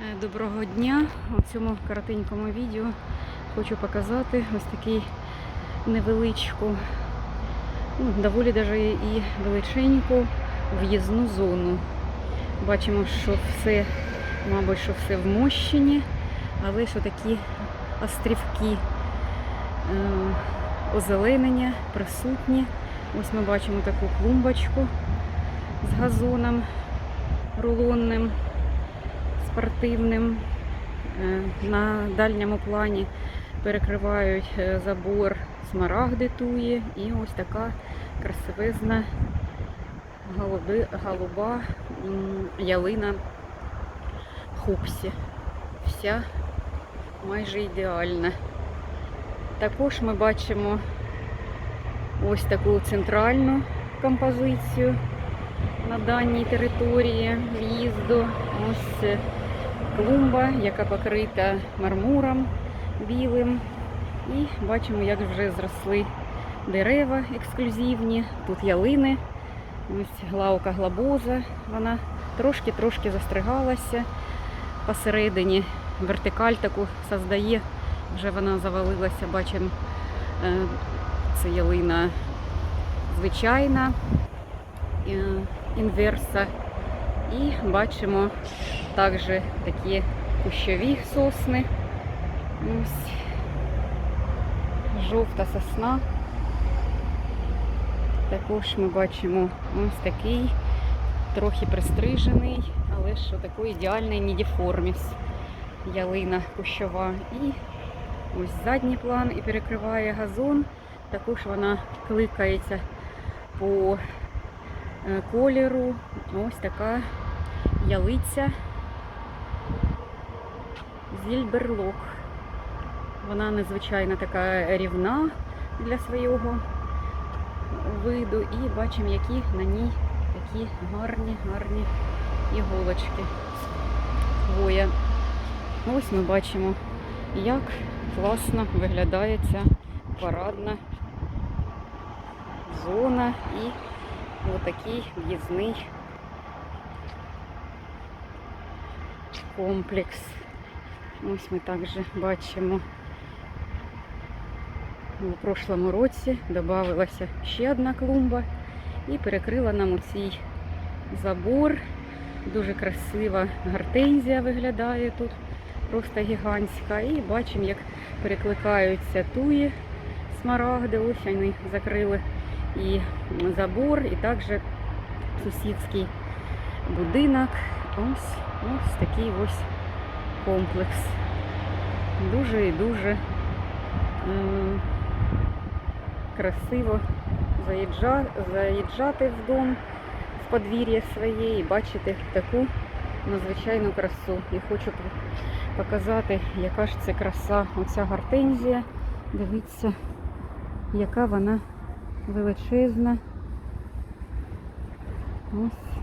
Е, Доброго дня! У цьому коротенькому відео хочу показати ось такий невеличку, ну, доволі даже і величеньку в'їзну зону. Бачимо, що все, мабуть, що все вмощені, але що такі острівки е, озеленення присутні. Ось ми бачимо таку клумбочку з газоном рулонним спортивним. Е, На дальньому плані перекривають е, забор смарагди туї і ось така красивезна голуби, голуба ялина хупсі. Вся майже ідеальна. Також ми бачимо ось таку центральну композицію на даній території в'їзду. Ось е, клумба, яка покрита мармуром білим. І бачимо, як вже зросли дерева ексклюзивні. Тут ялини. Ось главка глобоза. Вона трошки-трошки застригалася посередині. Вертикаль таку создає. Вже вона завалилася, бачимо, е, це ялина звичайна е, інверса. І бачимо також такі кущові сосни. Ось жовта сосна. Також ми бачимо ось такий, трохи пристрижений, але що такий ідеальний нідіформіс. Ялина кущова. І ось задній план і перекриває газон. Також вона кликається по кольору. Ось така ялиця Зільберлок. Вона незвичайно така рівна для свого виду. І бачимо, які на ній такі гарні, гарні іголочки. Хвоя. Ось ми бачимо, як класно виглядає ця парадна зона і отакий в'їзний комплекс. Ось ми також бачимо у прошлому році додавалася ще одна клумба і перекрила нам оцей забор. Дуже красива гортензія виглядає тут, просто гігантська. І бачимо, як перекликаються туї смарагди. Ось вони закрили і забор, і також сусідський будинок. Ось, ось такий ось комплекс. Дуже і дуже красиво заїжджати в дом, в подвір'я своє і бачити таку надзвичайну красу. І хочу показати, яка ж це краса, оця гортензія. Дивіться, яка вона величезна. Ось